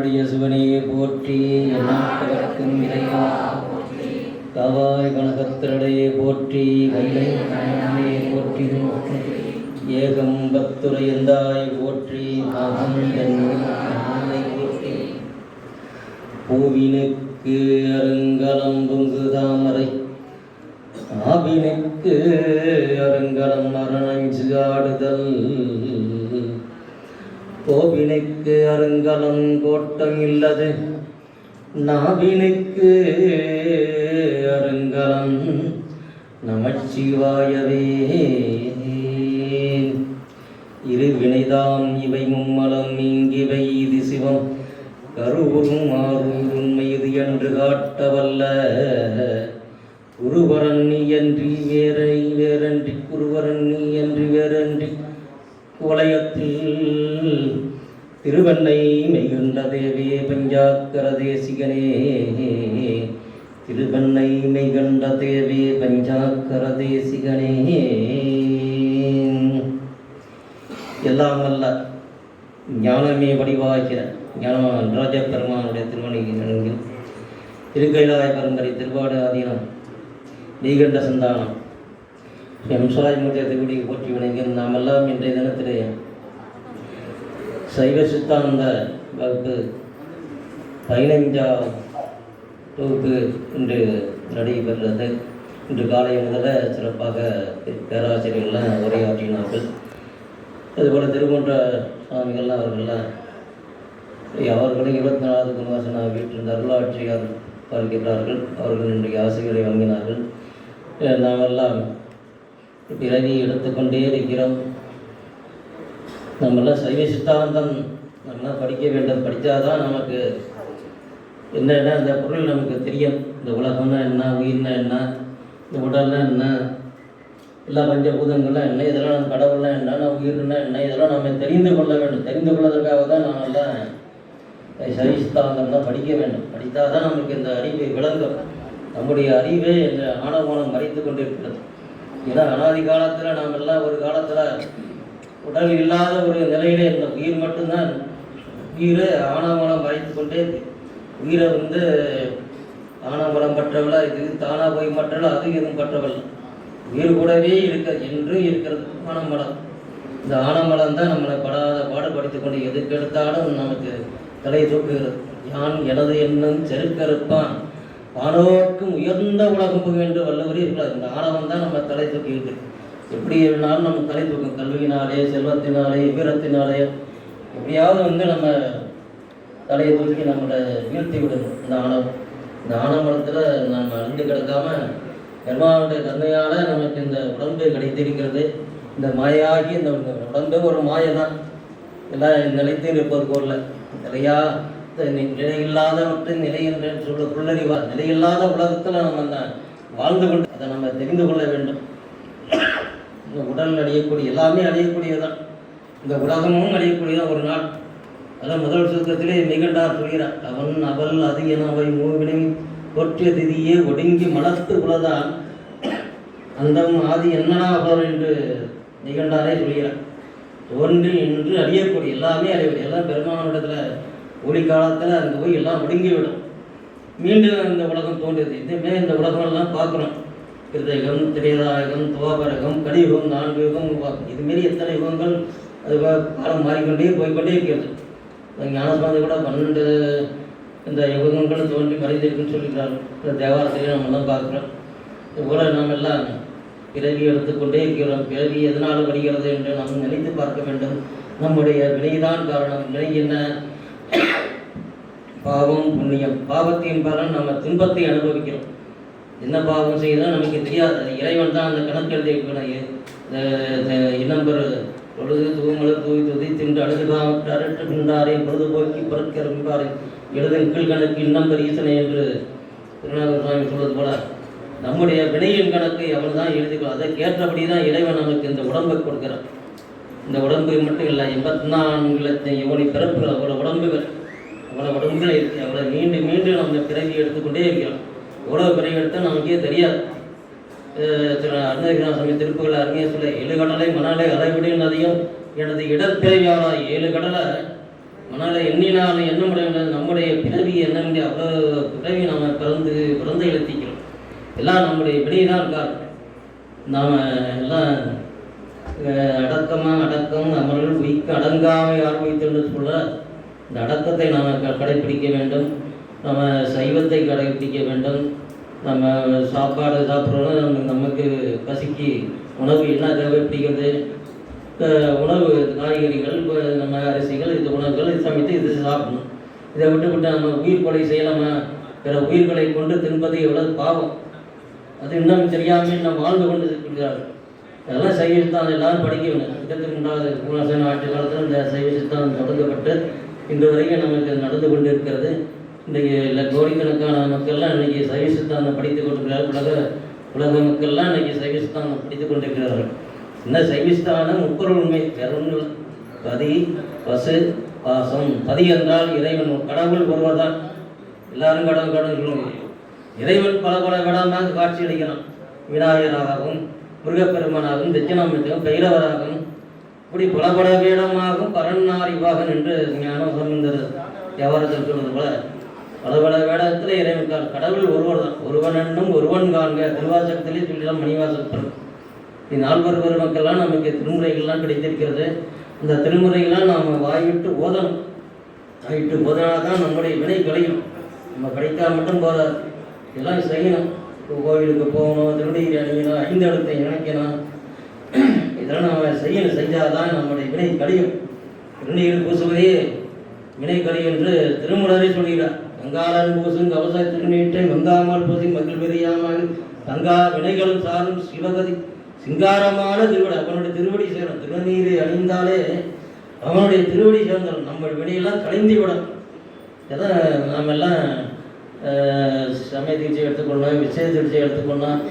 தென்னாடுடைய சிவனையே போற்றி எந்நாட்டவர்க்கும் இறைவா கவாய் கனகத்திரடையே போற்றி கைலை கணவனே போற்றி ஏகம் பத்துரையந்தாய் போற்றி அகம் என்னை போற்றி. பூவினுக்கு அருங்கலம் பொங்கு தாமரை ஆவினுக்கு அருங்கலம் மரணஞ்சு ஆடுதல். கோவினுக்கு அருங்கலம் கோட்டம் இல்லது. நாவினுக்கு அருங்கலம் நமச்சிவாயவே. இருவினைதாம் இவை மும்மலம் இங்கிவை இது சிவம். கருவரும் ஆறும் உண்மை இது என்று காட்டவல்ல. குருவரன் நீ திருவெண்ணை மெய்கண்ட தேவே பஞ்சாக்கர தேசிகனே. திருவெண்ணை மெய்கண்ட தேவே பஞ்சாக்கர தேசிகனே. எல்லாம் அல்ல ஞானமே வடிவாகிற ஞான ராஜா பெருமானுடைய திருமணி நெருங்கில் திருக்கைலாய பரம்பரை திருவாடு ஆதீனம் நீகண்ட சந்தானம் எம்சாய் மூர்த்தி போற்றி வணங்கும் நாம் எல்லாம் இன்றைய தினத்திலே சைவ சித்தாந்த வகுப்பு பதினைஞ்சாம் தொகுப்பு இன்று நடைபெறுகிறது இன்று காலை முதல்ல சிறப்பாக பேராசிரியர்கள்லாம் உரையாற்றினார்கள். அதுபோல் திருமன்ற சுவாமிகள்லாம் அவர்கள்லாம் அவர்களும் இருபத்தி நாலாவது குணவாசனா வீட்டில் அருளாட்சியார் பார்க்கிறார்கள். அவர்கள் இன்றைய ஆசைகளை வாங்கினார்கள் நாமெல்லாம் பிறவி எடுத்துக்கொண்டே இருக்கிறோம். நம்மளாம் சைவ சித்தாந்தம் நம்மளாம் படிக்க வேண்டும். படித்தாதான் நமக்கு என்னென்ன அந்த பொருள் நமக்கு தெரியும். இந்த உலகம்னா என்ன உயிர்னா என்ன இந்த உடல்னா என்ன எல்லா பஞ்சபூதங்கள்லாம் என்ன இதெல்லாம் நம்ம கடவுள்னா என்ன உயிர்னா என்ன இதெல்லாம் நம்ம தெரிந்து கொள்ள வேண்டும். தெரிந்து கொள்வதற்காக தான் நாமெல்லாம் சைவ சித்தாந்தம்லாம் படிக்க வேண்டும். படித்தால் தான் நமக்கு இந்த அறிவை விளங்கும். நம்முடைய அறிவே இந்த ஆணவமானம் மறைத்து கொண்டிருக்கிறது. ஏன்னா அனாதி காலத்தில் நாம் எல்லாம் ஒரு காலத்தில் உடல் இல்லாத ஒரு நிலையிலே இருந்த உயிர் மட்டும்தான் உயிரை ஆணவமலம் மறைத்து கொண்டே உயிரை வந்து ஆணவமலம் பற்றவளா இது தானாக போய் மற்றவளா அது எதுவும் பற்றவள் உயிர் கூடவே இருக்க என்றும் இருக்கிறது ஆணவமலம் இந்த ஆனமலம் தான் நம்மளை படாத பாடுபடுத்திக் கொண்டு எதுக்கெடுத்தாலும் நமக்கு தலை தூக்குகிறது. யான் எனது எண்ணம் செருக்கறுப்பான். வானோர்க்கும் உயர்ந்த உலகம் போக வேண்டும் வல்லவரே இருக்கிறார் இந்த ஆணவம் தான் நம்ம தலை தூக்கிட்டு எப்படி வேணாலும் நம்ம தலை தூக்கம் கல்வியினாலே செல்வத்தினாலே வீரத்தினாலே எப்படியாவது வந்து நம்ம தலையை தூக்கி நம்மளை வீழ்த்தி விடணும். இந்த ஆணவம் இந்த ஆணவத்தில் நம்ம அழிந்து கிடக்காம பெருமாவுடைய கருணையால் நமக்கு இந்த உடம்பு கிடைத்திருக்கிறது இந்த மாயாகி இந்த உடம்பு ஒரு மாயை தான் எல்லாம் நிலைத்து இருப்பது போல. நிலையா நிலையில்லாதவற்றின் நிலை என்று சொல்ல புல்லறிவா நிலையில்லாத உலகத்தில் நம்ம அந்த வாழ்ந்து கொண்டு அதை நம்ம தெரிந்து கொள்ள வேண்டும். இந்த உடல் அழியக்கூடிய எல்லாமே அழியக்கூடியதுதான் இந்த உலகமும் அழியக்கூடியதான் ஒரு நாள். அதான் முதல் சுருக்கத்திலே நிகண்டார் சொல்கிறார் அவன் அவள் அது என அவை மூவினை போற்றிய திதியே ஒடுங்கி மலர்த்து உலதான் அந்தம் ஆதி என்னடா அவர் என்று நிகண்டாரே சொல்கிறார். தோன்றி நின்று அறியக்கூடிய எல்லாமே அறியக்கூடிய எல்லாம் பெருமானிடத்தில் ஒளி காலத்தில் அங்கே போய் எல்லாம் ஒடுங்கிவிடும். மீண்டும் இந்த உலகம் தோன்றியது. இதுமே இந்த உலகம் எல்லாம் பார்க்குறோம். கிருதகம் திரேதாயகம் துவாபரகம் கலியுகம் நான்கு யுகம் உருவாக்கும் இதுமாரி எத்தனை யுகங்கள்? அது காலம் மாறிக்கொண்டே போய்க்கொண்டே இருக்கிறது. ஞானஸ்வாமி கூட பன்னெண்டு இந்த யுகங்கள் தோன்றி மறைந்திருக்குன்னு சொல்லிக்கிறார்கள் இந்த தேவாரத்திலே நம்ம எல்லாம் பார்க்குறோம். இதுபோல் நாம் எல்லாம் பிறவி எடுத்துக்கொண்டே இருக்கிறோம். பிறவி எதனால் வருகிறது என்று நாம் நினைத்து பார்க்க வேண்டும். நம்முடைய வினைதான் காரணம். வினை என்ன? பாவம் புண்ணியம். பாவத்தின் பலன் நம்ம துன்பத்தை அனுபவிக்கிறோம். என்ன பாவம் செய்யணும் நமக்கு தெரியாது. அது இறைவன் தான் அந்த கணக்கு எழுதி வைக்கணும். இந்த இனம்பர் பொழுது தூமல தூவி துதி தின்று அழுதுகாமற்று அரட்டுகின்றாரே பொழுதுபோக்கி பிறக்கிறம்பாரே எழுதின் கீழ் கணக்கு இன்னம்பர் ஈசனை என்று திருநாகர் சுவாமி சொல்வது போல நம்முடைய வினையின் கணக்கு அவன் தான் எழுதிக்கணும் அதை கேட்டபடி தான் இறைவன் நமக்கு இந்த உடம்பை கொடுக்குறான் இந்த உடம்பு மட்டும் இல்லை எண்பத்தி நான்கு லட்சம் யோனி பிறப்புகள் அவ்வளோ உடம்புகள் அவ்வளோ உடம்புகள் அவ்வளோ மீண்டும் மீண்டும் நம்ம பிறவி எடுத்துக்கொண்டே இருக்கிறோம். எவ்வளோ பிறவி நமக்கே தெரியாது. அஹ் திரு அருணகிரிநாத சாமி திருப்புகள் அருமையாக சொல்ல ஏழு கடலை மணலை அலைவிடு நதியும் எனது இடப்பிறவியான ஏழு கடலை மணலை எண்ணினால் என்ன முடியும் நம்முடைய பிறவி என்ன முடிய அவ்வளோ பிறவி நாம் பிறந்து பிறந்து எழுத்திக்கிறோம். எல்லாம் நம்முடைய வெளியே தான் இருக்கார் நாம் எல்லாம் அடக்கமாக அடக்கம் நம்மளுள் உயிக்க அடங்காமை ஆரம்பித்து என்று சொல்ல இந்த அடக்கத்தை நாம் க கடைப்பிடிக்க வேண்டும். நம்ம சைவத்தை கடைபிடிக்க வேண்டும். நம்ம சாப்பாடு சாப்பிட்றோம் நம்ம நமக்கு பசிக்கு உணவு என்ன தேவைப்படுகிறது? உணவு காய்கறிகள் இப்போ நம்ம அரிசிகள் இது உணவுகள் இது சமைத்து இது சாப்பிடணும். இதை விட்டு விட்டு நம்ம உயிர் கொலை செய்யலாமா? பிற உயிர்களை கொண்டு தின்பது எவ்வளவு பாவம். அது இன்னும் தெரியாமல் நம்ம வாழ்ந்து கொண்டு இருக்கிறார்கள் அதெல்லாம் சைவ சித்தாந்தம் எல்லாரும் படிக்கணும் இடத்துக்கு இருபத்தி மூன்றாவது ஆட்சி காலத்தில் இந்த சைவ சித்தாந்தம் தொடங்கப்பட்டு இன்று வரைக்கும் நமக்கு நடந்து கொண்டு இருக்கிறது இன்றைக்கு இல்லை கோடிக்கணக்கான மக்கள்லாம் இன்னைக்கு சைவ சித்தாந்தம் படித்துக் கொண்டிருக்கிறார்கள் உலக உலக மக்கள்லாம் இன்னைக்கு சைவ சித்தாந்தம் படித்துக் கொண்டிருக்கிறார்கள். என்ன சைவிஸ்தானம் முப்பொருள் உண்மை? வேற பதி பசு பாசம். பதி என்றால் இறைவன். கடவுள் ஒருவர்தான். எல்லாரும் கடவுள் கடவுள் சொல்லுவாங்க. இறைவன் பல பல கடவுளாக காட்சி அளிக்கிறான். விநாயகராகவும் முருகப்பெருமானாகவும் தட்சிணாமூர்த்தியும் பைரவராகவும். இப்படி பல பல வேடமாகவும் பரநாரிவாகன் என்று ஞானம் சம்பந்தர் வியாபாரத்தில் சொல்வது போல பல பல வேடத்தில் இறைவன் கடவுள் ஒருவர் தான். ஒருவன் என்னும் ஒருவன் காண்க. திருவாசகத்திலே சொல்லிடலாம் மணிவாசகத்தில் இந்த நால்வர் பெருமக்கள்லாம் நமக்கு திருமுறைகள்லாம் கிடைத்திருக்கிறது. இந்த திருமுறைகள்லாம் நாம் வாய்விட்டு ஓதணும். வாய்விட்டு ஓதனால் தான் நம்முடைய வினை களையும் நம்ம படித்தா மட்டும் போதாது. இதெல்லாம் செய்யணும். இப்போ கோவிலுக்கு போகணும் திருநீர் அணியணும் ஐந்து இடத்தை இணைக்கணும். இதெல்லாம் நம்ம செய்யணும். செஞ்சால் தான் நம்முடைய வினை கழியும். திருநீர் பூசுவதே வினை கழியும் என்று திருமுறையை சொல்கிறார். கங்காளன் பூசும் கவச திருநீட்டை மங்காமல் பூசி மகிழ் பெரியாமல் தங்கா வினைகளும் சாரும் சிவகதி. சிங்காரமான திருவடி அவனுடைய திருவடி சேரும் திருநீரை அணிந்தாலே அவனுடைய திருவடி சேர்ந்தோம் நம்ம வினையெல்லாம் கலைந்து விடும் எதை நாம் எல்லாம் சமய தீட்சை எடுத்துக்கொள்ளணும் விசேஷ தீட்சை எடுத்துக்கொண்டோம்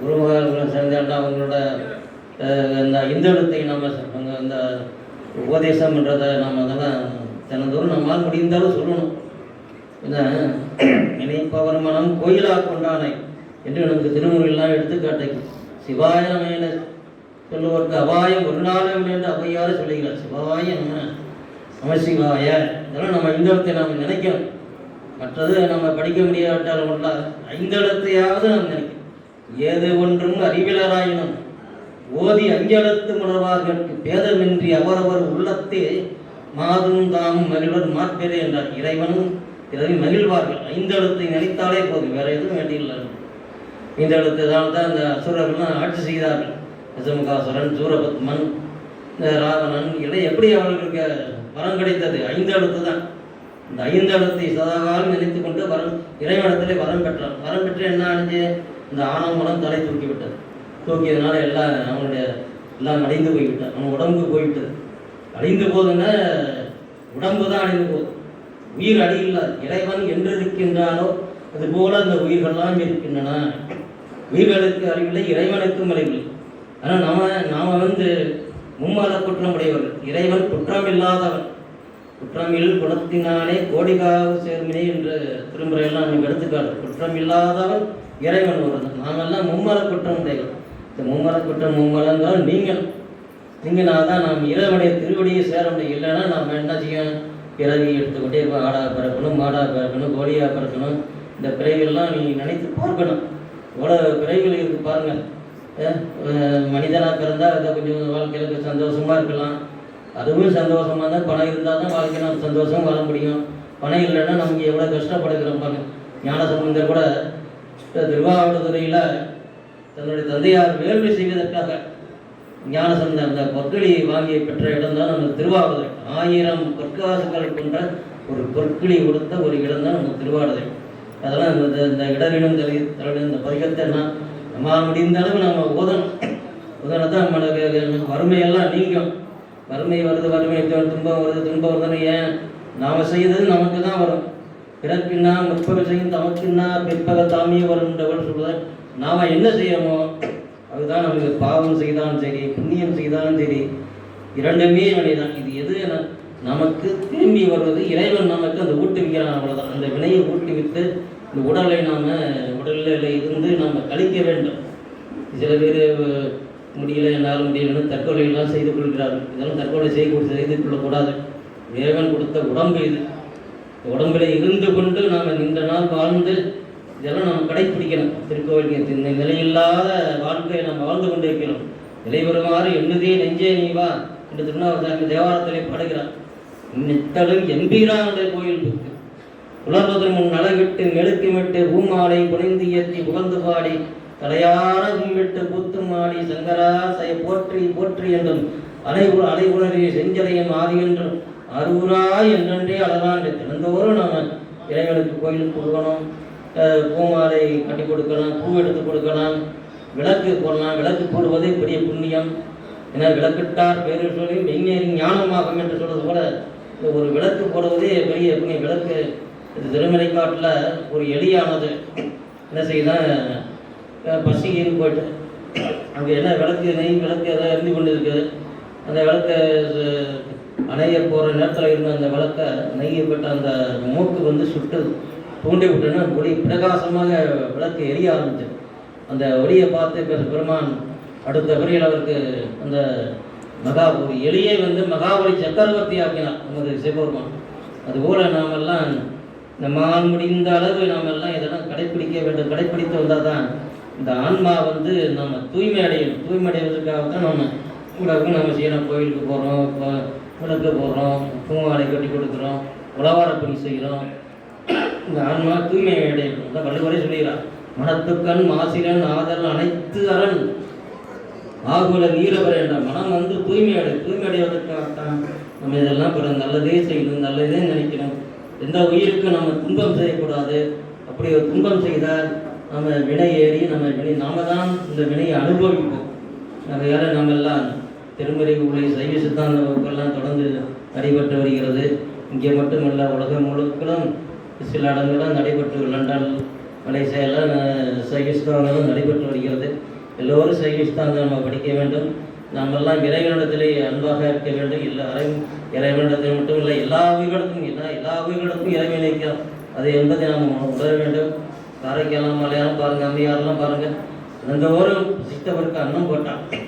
குருமகர்களும் சேர்ந்தாண்டா அவங்களோட இந்த இந்தளத்தை நம்ம இந்த உபதேசம் உபதேசம்ன்றதை நாம் அதெல்லாம் தினந்தோறும் நம்மளால் முடிந்தாலும் சொல்லணும். நினைப்பவர் மனம் கோயிலா கொண்டானை என்று நமக்கு திருமுறையெல்லாம் எடுத்துக்காட்டை சிவாய நம என சொல்லுவதற்கு அபாயம் ஒரு நாளும் என்று அவையாறு சொல்லுகிறார். சிவாய நம நமசிவாய இதெல்லாம் நம்ம ஐந்தளத்தை நாம் நினைக்கணும். மற்றது நம்ம படிக்க முடியாவிட்டாலும் உள்ள ஐந்தளத்தையாவது நாம் நினைக்கணும். ஏது ஒன்றும் அறிவிலராயினும் ஓதி அஞ்சலத்து உணர்வார்களுக்கு பேதமின்றி அவரவர் உள்ளத்தே மாதும் தாமும் மகிழ்வர் மாற்பெரு என்றார். இறைவனும் இறை மகிழ்வார்கள். ஐந்தெழுத்தை நினைத்தாலே போதும். வேற எதுவும் வேண்டியில்லை ஐந்தெழுத்ததால் தான் அந்த அசுரர்கள்லாம் ஆட்சி செய்தார்கள். யசமுகாசுரன் சூரபத்மன் இந்த ராவணன் இதை எப்படி அவர்களுக்கு வரம் கிடைத்தது? ஐந்து அழுத்து தான். இந்த ஐந்து ஐந்தெழுத்தை சதாகாலம் நினைத்து கொண்டு வரம் இறைவனத்தில் வரம் பெற்றான் வரம் பெற்று என்ன ஆனிச்சு இந்த ஆணவமனம் தலை தூக்கி விட்டது தூக்கியதுனால எல்லாம் அவனுடைய எல்லாம் அடைந்து போய்விட்டான் அவன் உடம்பு போய்விட்டது. அழிந்து போதுன்னா உடம்பு தான் அழிந்து போகுது. உயிர் அழியில்ல இறைவன் என்று இருக்கின்றானோ அது அந்த உயிர்கள்லாம் இருக்கின்றன. உயிர்களுக்கு அறிவில்லை இறைவனுக்கும் அறிவில்லை ஆனால் நாம நாம் வந்து மும்மத குற்றம் உடையவர்கள் இறைவன் குற்றம் இல்லாதவன் குற்றமில் குணத்தினாலே கோடிகாவு சேர்மினே என்ற திருமுறையெல்லாம் நமக்கு எடுத்துக்காட்டு. குற்றம் இல்லாதவன் இறைவன் ஒருவன். நாமெல்லாம் மும்மல குற்றம் உடையவர் இந்த மும்மர குற்றம் மும்மலங்கால் நீங்கள் நீங்கள். நான் தான் நாம் இறைவனுடைய திருவடியை சேர முடியும். இல்லைன்னா நாம் என்ன செய்யணும்? பிறவி எடுத்துக்கிட்டே இருப்போம் ஆடா பிறக்கணும் மாடா பிறக்கணும் கோழியாக பிறக்கணும். இந்த பிறவிகள்லாம் நீ நினைத்து பார்க்கணும். இவ்வளோ பிறவிகள் இருக்குது பாருங்கள் மனிதனாக பிறந்தால் அதை கொஞ்சம் வாழ்க்கையில் சந்தோஷமாக இருக்கலாம். அதுவும் சந்தோஷமாக தான் பணம் இருந்தால் தான் வாழ்க்கையில் நம்ம சந்தோஷம் வாழ முடியும். பணம் இல்லைன்னா நமக்கு எவ்வளோ கஷ்டப்படுகிறோம் பாருங்க. ஞானசம்பந்தர் கூட திருவாவூர்துறையில் தன்னுடைய தந்தையார் வேள்வி செய்வதற்காக ஞானசந்த அந்த பொற்களி வாங்கி பெற்ற இடம் தான் நம்ம திருவாவூரை. ஆயிரம் பொற்காசுகள் கொண்ட ஒரு பொற்களி கொடுத்த ஒரு இடம் தான் நம்ம திருவாவூரை. அதெல்லாம் இந்த இந்த இடரினும் தலை தலைவன் இந்த பதிகத்தை நான் நம்ம முடிந்த அளவு நம்ம ஓதணும். ஓதனை தான் நம்மளுக்கு வறுமையெல்லாம் நீங்கும். வறுமை வருது வறுமை துன்பம் வருது துன்பம் வருதுன்னு ஏன்? நாம் செய்தது நமக்கு தான் வரும். பிறப்பின்னா முற்பக செய்யும் தமக்குன்னா பிற்பக தாமியே வரும்ன்றவர் சொல்லுவார் நாம் என்ன செய்யணும்? அதுதான் நமக்கு பாவம் செய்தாலும் சரி புண்ணியம் செய்தாலும் சரி இரண்டுமே வினைதான் இது எது என நமக்கு திரும்பி வருவது இறைவன் நமக்கு அந்த ஊட்டுவிக்கிறான் அவ்வளோதான் அந்த வினையை ஊட்டுவித்து இந்த உடலை நாம் உடலில் இருந்து நாம் கழிக்க வேண்டும். சில பேர் முடியல என்னால் முடியலன்னு தற்கொலைகள்லாம் செய்து கொள்கிறார்கள். இதெல்லாம் தற்கொலை செய்ய செய்து கொள்ளக்கூடாது. இறைவன் கொடுத்த உடம்பு இது. உடம்பில் இருந்து கொண்டு நாம் இந்த நாள் வாழ்ந்து இதெல்லாம் நாம் கடைப்பிடிக்கணும். திருக்கோவில் இந்த நிலையில்லாத வாழ்க்கையை நாம் வாழ்ந்து கொண்டு இருக்கிறோம். நிலை வருமாறு எண்ணுதே நெஞ்சே நீ வா என்று திருநாவுக்கு தேவாரத்திலே பாடுகிறார். நித்தலும் எம்பீரானுடைய கோயில் இருக்கு. உலர்வதன் முன் நலவிட்டு மெழுக்குமிட்டு பூமாலை புனைந்து ஏற்றி புகழ்ந்து பாடி தலையார கும்பிட்டு கூத்தும் ஆடி சங்கரா சய போற்றி போற்றி என்றும் அலை அலை அலைகுணரி செஞ்சலையும் ஆதி என்றும் அருகுராய் என்றென்றே அழகான் திறந்தோறும் நாம் இறைவனுக்கு கோயிலுக்கு கொடுக்கணும் பூமாலை கட்டி கொடுக்கலாம் பூ எடுத்து கொடுக்கலாம். விளக்கு போடலாம் விளக்கு போடுவதே பெரிய புண்ணியம். ஏன்னா விளக்கிட்டார் பேரு சொல்லி மெய்ஞேரி ஞானமாகும் என்று சொல்வது போல இந்த ஒரு விளக்கு போடுவதே பெரிய புண்ணியம். விளக்கு இது திருமலைக்காட்டில் ஒரு எலியானது என்ன செய்யுதான் பசின்னு போயிட்டு அங்கே என்ன விளக்கு நெய் விளக்கு எதாவது எரிந்து கொண்டு இருக்குது அந்த விளக்கை அணைய போகிற நேரத்தில் இருந்த அந்த விளக்கை நெய்யப்பட்ட அந்த மூக்கு வந்து சுட்டுது. தூண்டி விட்டுன்னா ஒளி பிரகாசமாக விளக்கு எரிய ஆரம்பித்தது அந்த ஒளியை பார்த்து பெருமான் அடுத்த வரியில் அவருக்கு அந்த மகா ஒரு எளியை வந்து மகாபலி சக்கரவர்த்தி ஆக்கினார் நமது சிவபெருமான். அதுபோல நாமெல்லாம் நம்மால் முடிந்த அளவு நாம் எல்லாம் இதெல்லாம் கடைப்பிடிக்க வேண்டும் கடைப்பிடித்து வந்தால் தான் இந்த ஆன்மா வந்து நம்ம தூய்மை அடையணும். தூய்மை அடைவதற்காக தான் நம்ம உலகம் நம்ம செய்யணும். கோயிலுக்கு போகிறோம் விளக்கு போடுறோம் பூமாலை கட்டி கொடுக்குறோம் உழவார பணி செய்கிறோம். இந்த ஆன்மா தூய்மை அடையணும். இந்த வள்ளுவரே சொல்லுகிறார் மனத்துக்கண் மாசிலன் ஆதல் அனைத்து அரண். ஆகுல வீரவர் என்ற மனம் வந்து தூய்மை அடை தூய்மை அடைவதற்காகத்தான் நம்ம இதெல்லாம் பிற நல்லதே செய்யணும் நல்லதே நினைக்கணும். எந்த உயிருக்கும் நம்ம துன்பம் செய்யக்கூடாது. அப்படி ஒரு துன்பம் செய்தால் நம்ம வினை ஏறி நம்ம வினை நாம தான் இந்த வினையை அனுபவிப்போம். ஆகையால நம்ம எல்லாம் திருமறை உரை சைவ சித்தாந்த வகுப்பெல்லாம் தொடர்ந்து நடைபெற்று வருகிறது. இங்கே மட்டுமல்ல உலகம் முழுக்களும் சில இடங்கள்லாம் நடைபெற்று லண்டன் மலேசியாவில் சைவ நடைபெற்று வருகிறது. எல்லோரும் சைவ நம்ம படிக்க வேண்டும். நாமெல்லாம் இறைவனிடத்திலே அன்பாக இருக்க வேண்டும். இல்லை எல்லாரையும் இறைவனிடத்தில் மட்டும் இல்லை எல்லா உயிர்களுக்கும் எல்லா எல்லா உயிர்களுக்கும் இறைவன் நினைக்கிறோம். அது என்பதை நாம் உணர வேண்டும். காரைக்காலம் மலையாளம் பாருங்கள் அம்மையாரெல்லாம் பாருங்கள் அந்த ஒரு சித்தவருக்கு அன்னம் போட்டான்.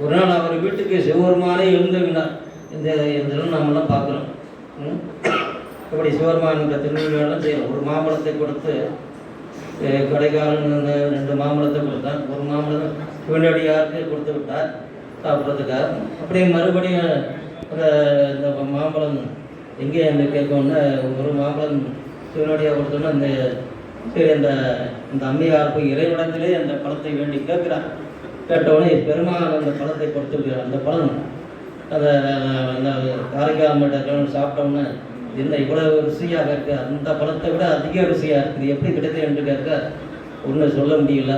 ஒரு நாள் அவர் வீட்டுக்கு சிவபெருமானே எழுந்துவினார் இந்த இதெல்லாம் நாமெல்லாம் பார்க்குறோம். இப்படி சிவபெருமான் திருநெல்வேலாம் செய்யணும் ஒரு மாம்பழத்தை கொடுத்து கடைக்காரன் ரெண்டு மாம்பழத்தை கொடுத்தான் ஒரு மாம்பழம் பின்னாடியாருக்கு கொடுத்து விட்டார். சாப்பிட்றதுக்காக. அப்படியே மறுபடியும் அந்த இந்த மாம்பழம் எங்கே என்று கேட்கணும்னா ஒரு மாம்பழம் சிவனடியாக கொடுத்தோன்னா அந்த சரி அந்த இந்த அம்மையார் போய் இறைவனத்திலே அந்த பழத்தை வேண்டி கேட்குறான் கேட்டவுடனே பெருமாள் அந்த பழத்தை கொடுத்து விடுகிறார் அந்த பழம் அதை அந்த காரைக்கால் மட்டும் சாப்பிட்டோம்னா என்ன இவ்வளவு ருசியாக இருக்கு? அந்த பழத்தை விட அதிக ருசியாக இருக்குது. எப்படி கிடைத்தது என்று கேட்க ஒன்றும் சொல்ல முடியல.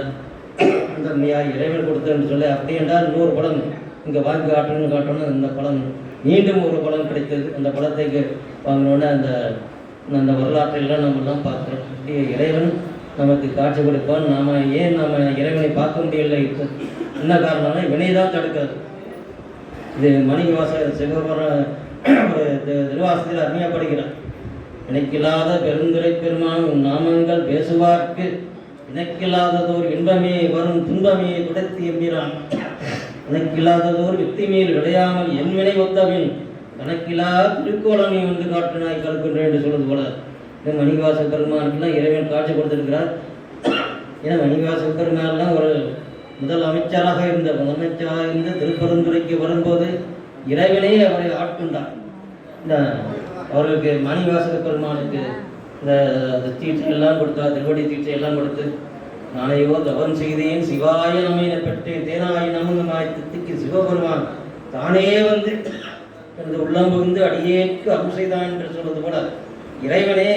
அந்த அம்மையார் இறைவன் கொடுத்தேன்னு சொல்லி அப்படி என்றால் நூறு பழம் இங்கே வாங்கி காட்டணும்னு காட்டணும். அந்த பழம் மீண்டும் ஒரு பழம் கிடைத்தது. அந்த பழத்தை வாங்கினோடனே அந்த அந்த வரலாற்றையெல்லாம் நம்மெல்லாம் பார்க்குறோம். அப்படியே இறைவன் நமக்கு காட்சி கொடுப்பான். நாம் ஏன் நாம் இறைவனை பார்க்க முடியலை? என்ன காரணம்னா வினை தான் தடுக்காது இது மணிவாச சிவபுரம் ஒரு திருவாசத்தில் அருமையப்படுகிறார் இணைக்கில்லாத பெருந்துரை பெருமான் உன் நாமங்கள் பேசுவார்க்கு. இணைக்கில்லாததோர் இன்பமே வரும் துன்பமே துடைத்து எம்பிரான். இணைக்கில்லாததோர் வித்தி மேல் விளையாமல் என் வினை ஒத்தவின் கணக்கிலா திருக்கோளமே வந்து காட்டினாய் கல்கின்ற என்று சொல்வது போல. இந்த மணிவாச பெருமானுக்கெல்லாம் இறைவன் காட்சி கொடுத்திருக்கிறார். ஏன்னா மணிவாச பெருமாள்லாம் ஒரு முதல் அமைச்சராக இருந்த முதலமைச்சராக இருந்த திருப்பெருந்துரைக்கு வரும்போது இறைவனே அவரை ஆட்கொண்டார். இந்த அவர்களுக்கு மணிவாசக பெருமானுக்கு இந்த தீட்சை எல்லாம் கொடுத்தார் திருவடி தீட்சை எல்லாம் கொடுத்து நாளையோ தவம் செய்தேன் சிவாய நமையின பெற்று தேனாய நமங்கமாய் தித்திக்கு சிவபெருமான் தானே வந்து எனது உள்ளம் புகுந்து அடியேற்கு அருள் செய்தான் என்று சொல்வது போல இறைவனே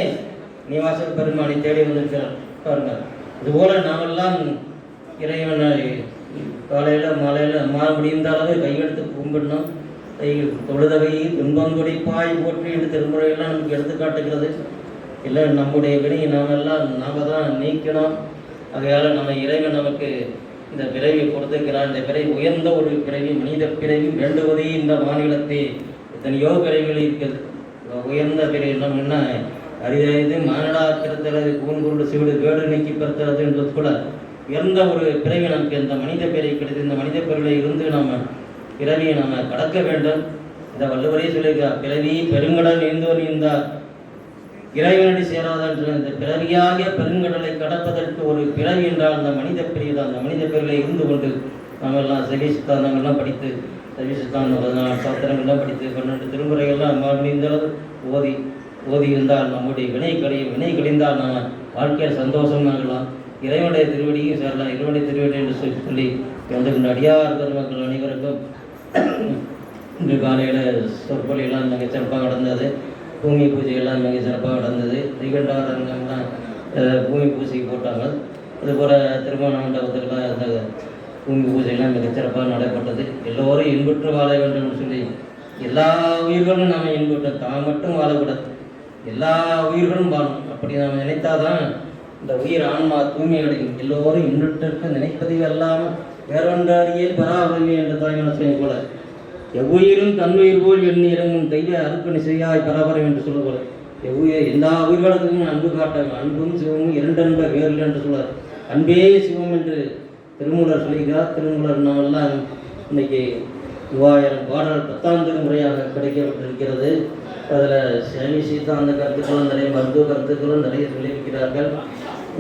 நிவாசக பெருமானை தேடி வந்திருக்கிறார். பாருங்கள் இதுபோல நாமெல்லாம் இறைவனை காலையில் மாலையில் மாற முடிந்த அளவு கையெடுத்து கும்பிடணும். தொழுதவை துன்பங்குடிப்பாய் போற்றி என்று திருமுறையெல்லாம் நமக்கு எடுத்துக்காட்டுகிறது. இல்லை நம்முடைய வினையை நாம் எல்லாம் நாம் தான் நீக்கணும் ஆகையால் நம்ம இறைவன் நமக்கு இந்த பிறவி கொடுத்திருக்கிறார் இந்த பிறவி உயர்ந்த ஒரு பிறவி மனித பிறவி வேண்டுவதே இந்த மாநிலத்தை. எத்தனையோ பிறவிகள் இருக்குது உயர்ந்த பிறவி நம்ம என்ன? அரிதறிது மானடா பிறத்தலது கூன்குருடு சிவிடு வேடு நீக்கி பிறத்தலது என்பது கூட உயர்ந்த ஒரு பிறவி நமக்கு இந்த மனித பிறவி கிடைத்து இந்த மனித பிறவில இருந்து நாம் பிறவியை நாம் கடக்க வேண்டும். இந்த வள்ளுவரே சொல்லியிருக்கார் பிறவி பெருங்கடல் நீந்தோர் நீந்தார். இறைவனடி சேராதான் இந்த பிறவியாக பெருங்கடலை கடப்பதற்கு ஒரு பிறவி என்றால் அந்த மனித பிரிவு அந்த மனித பிரிவில் இருந்து கொண்டு நாம் எல்லாம் செவி சித்தாந்தங்கள்லாம் படித்து செவி சித்தாந்தம் பதினாலு சாத்திரங்கள்லாம் படித்து பன்னெண்டு திருமுறைகள்லாம் முடிந்தளவு ஓதி ஓதி இருந்தால் நம்முடைய வினை கழியும் வினை கழிந்தால் நாம் வாழ்க்கையில் சந்தோஷமாகலாம் இறைவனுடைய திருவடியும் சேரலாம். இறைவனுடைய திருவடி என்று சொல்லி சொல்லி வந்து அடியார் பெருமக்கள் அனைவருக்கும் இன்று காலையில் சொற்பொழியெல்லாம் மிக சிறப்பாக நடந்தது. பூமி பூஜையெல்லாம் மிக சிறப்பாக நடந்தது. திகண்டாரங்கள்லாம் பூமி பூஜைக்கு போட்டாங்க அதுபோல் திருமண மண்டபத்துக்கெல்லாம் அந்த பூமி பூஜையெல்லாம் மிகச்சிறப்பாக நடைபெற்றது எல்லோரும் இன்புற்று வாழ வேண்டும்னு சொல்லி எல்லா உயிர்களும் நாம் இன்புற்ற தான் மட்டும் வாழக்கூடாது. எல்லா உயிர்களும் வாழும் அப்படி நாம் நினைத்தாதான் இந்த உயிர் ஆன்மா தூய்மை அடையும் எல்லோரும் இன்னொருத்தருக்கு நினைப்பதை அல்லாமல் வேறொன்றாரியில் பராவரில்லை என்ற தாய்மான செய்ய போல. எவ்வுயிரும் தன்னுயிர் போல் எண்ணி இறங்கும் தெய்வ அருப்பணி செய்யாய் பராபரம் என்று சொல்ல போல. எவ்வுயிர் எல்லா உயிர்களுக்கும் அன்பு காட்ட அன்பும் சிவமும் இரண்டன்ப வேறு என்று சொல்வார். அன்பே சிவம் என்று திருமூலர் சொல்லிக்கிறார் திருமூலர் நாமெல்லாம் இன்னைக்கு மூவாயிரம் பாடல் பத்தாம் முறையாக கிடைக்கப்பட்டிருக்கிறது. அதில் சனி சீதா அந்த கருத்துக்களும் நிறைய மருத்துவ கருத்துக்களும் நிறைய சொல்லியிருக்கிறார்கள்.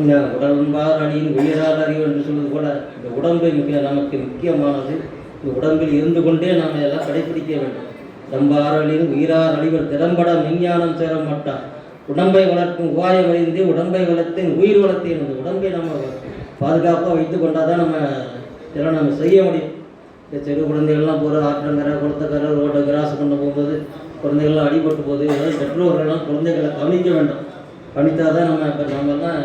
இந்த உடம்பார் அணியின் உயிரால் அறிவு என்று சொல்வது போல இந்த உடம்பு மிக நமக்கு முக்கியமானது. இந்த உடம்பில் இருந்து கொண்டே நாம் எல்லாம் கடைபிடிக்க வேண்டும். உடம்பாரலின் உயிரார் அழிவர் திறம்பட மெஞ்ஞானம் சேர மாட்டார். உடம்பை வளர்க்கும் உபாயம் அறிந்து உடம்பை வளர்த்தேன் உயிர் வளர்த்தேன் அந்த உடம்பை நம்ம பாதுகாப்பாக வைத்து கொண்டால் தான் நம்ம இதெல்லாம் நம்ம செய்ய முடியும். இந்த சிறு குழந்தைகள்லாம் போகிற ஆற்றங்கரை குளத்தக்கரை ரோட்டை கிராஸ் பண்ண போகும்போது குழந்தைகள்லாம் அடிபட்டு போகுது. அதாவது பெற்றோர்கள்லாம் குழந்தைகளை கவனிக்க வேண்டும். கவனித்தால் தான் நம்ம இப்போ நம்மெல்லாம்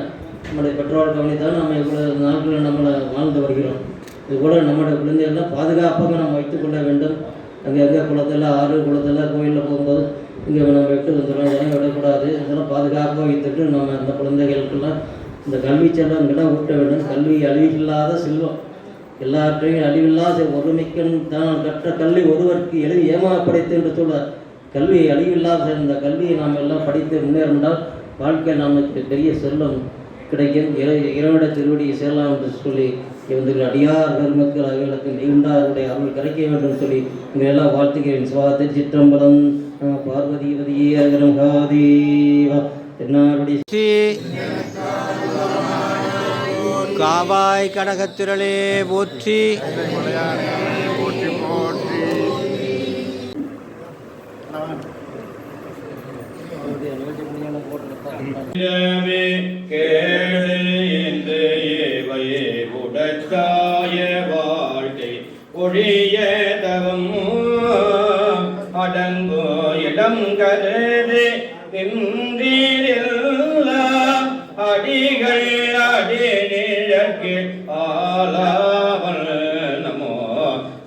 நம்முடைய பெற்றோர்கள் கவனித்தால் நம்ம இவ்வளவு நாட்களில் நம்மளை வாழ்ந்து வருகிறோம். இது கூட நம்முடைய குழந்தைகள்லாம் பாதுகாப்பாக நம்ம வைத்துக்கொள்ள வேண்டும். அங்கே எங்கே குளத்தில் ஆறு குளத்தில் கோயிலில் போகும்போது இங்கே நம்ம விட்டு வந்துடும் இதெல்லாம் விடக்கூடாது. இதெல்லாம் பாதுகாப்பாக வைத்துட்டு நம்ம அந்த குழந்தைகளுக்கெல்லாம் இந்த கல்வி செல்வங்கள்லாம் ஊட்ட வேண்டும். கல்வி அழிவில்லாத செல்வம். எல்லாற்றையும் அழிவில்லாத ஒருமிக்கன் தான் கற்ற கல்வி ஒருவருக்கு எழுதி ஏமா படைத்து என்று சொல்வார். கல்வி அழிவில்லாத இந்த கல்வியை நாம் எல்லாம் படித்து முன்னேறினால் வாழ்க்கை நமக்கு பெரிய செல்வம். கிடைக்கும் இறை இறைவட திருவடியை சேரலாம் என்று சொல்லி வந்து அடியார் பெருமக்கள் அவர்களுக்கு நீண்டாருடைய அருள் கிடைக்க வேண்டும் சொல்லி உங்களை எல்லாம் வாழ்த்துகிறேன். சுவாதி சிற்றம்பலம் பார்வதிபதியே அகரம் காதீவா தென்னாருடைய ஸ்ரீ காவாய் கனகத்திரளே போற்றி. இளமே ஒழிய தவம் அடங்கோ இடம் கருது நின்றீரில்லா. அடிகள் அடி நிழக்கு ஆளாவல் நமோ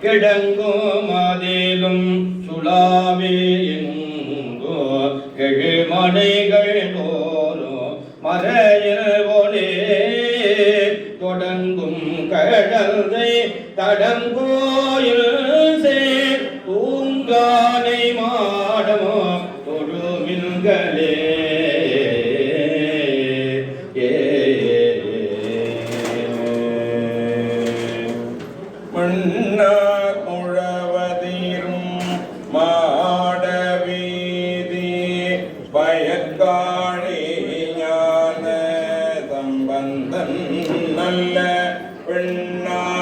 கிடங்கோ. நல்ல பெண்ணா.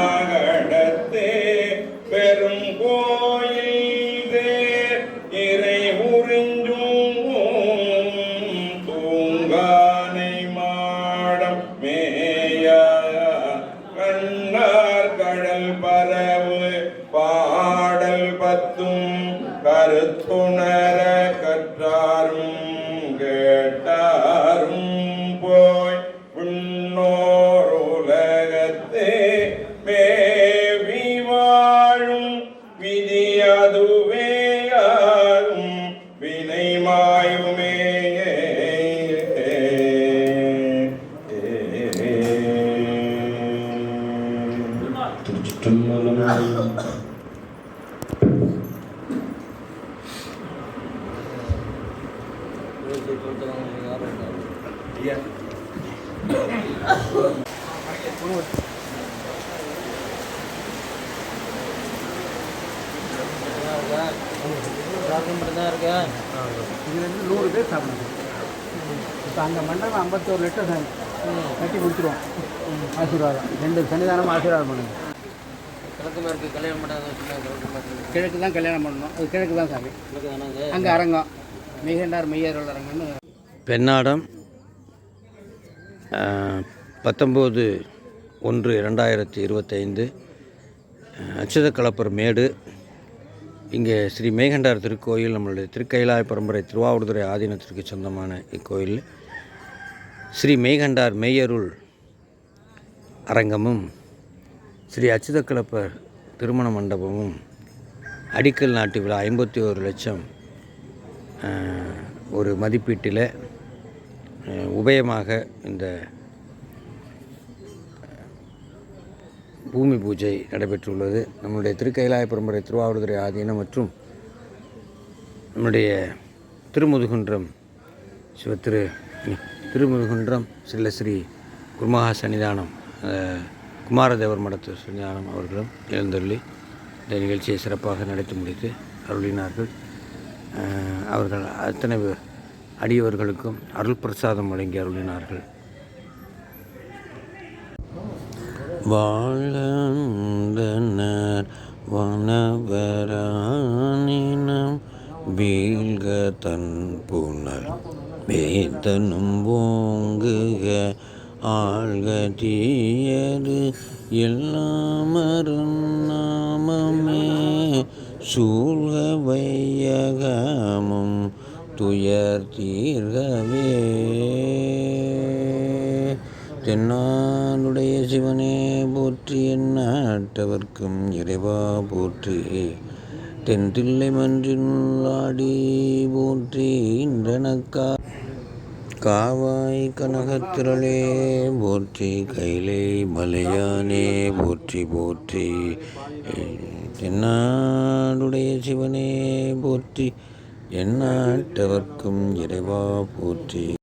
ஐம்பத்தோரு லிட்டர் சாமி கட்டி கொடுத்துருவோம் ஆசீர்வாதம். ரெண்டு சன்னிதானம் ஆசீர்வாதம் பண்ணுங்க. கிழக்கு மேற்கு கல்யாணம் பண்ணாத கிழக்கு தான் கல்யாணம் பண்ணணும். அது கிழக்கு தான் சாமி. அங்கே அரங்கம். மெய்கண்டார் மெய்யருள் அரங்கம்னு. பெண்ணாடம் பத்தொம்போது ஒன்று இரண்டாயிரத்தி இருபத்தைந்து அச்சுதக்கலப்பர் மேடு. இங்கே ஸ்ரீ மேகண்டார் திருக்கோயில் நம்மளுடைய திருக்கைலாய பரம்பரை திருவாவூர்துறை ஆதீனத்திற்கு சொந்தமான இக்கோயில். ஸ்ரீ மெய்கண்டார் மெய்யருள் அரங்கமும் ஸ்ரீ அச்சுதக்கலப்பர் திருமண மண்டபமும் அடிக்கல் நாட்டு விழா ஐம்பத்தி ஒரு லட்சம் ஒரு மதிப்பீட்டில் உபயமாக இந்த பூமி பூஜை நடைபெற்றுள்ளது. நம்முடைய திருக்கைலாய பரம்பரை திருவாவூர்துறை ஆதீனம் மற்றும் நம்முடைய திருமுதுகுன்றம் சிவத்திரு திருமுருகுன்றம் சில ஸ்ரீ குருமகா சன்னிதானம் குமாரதேவர் மடத்து சன்னிதானம் அவர்களும் எழுந்தருளி இந்த நிகழ்ச்சியை சிறப்பாக நடத்தி முடித்து அருளினார்கள். அவர்கள் அத்தனை பேர் அடியவர்களுக்கும் அருள் பிரசாதம் வழங்கி அருளினார்கள். வாழ்ந்தனர் வனவரானினம் வீழ்க தன் புனல். வேதனும் ஓங்குக ஆழ்க தீயது. எல்லாமரும் நாமமே. சூழ்க வையகமும் துயர் தீர்கவே. தென்னாடுடைய சிவனே போற்றி எந்நாட்டவர்க்கும் இறைவா போற்றி. தென்றில்லை மன்றினுள்ளாடி போற்றி இன்றனக்கா. காவாய் கனகத்திரளே போற்றி கைலை மலையானே போற்றி போற்றி. தென்னாடுடைய சிவனே போற்றி எந்நாட்டவர்க்கும் இறைவா போற்றி.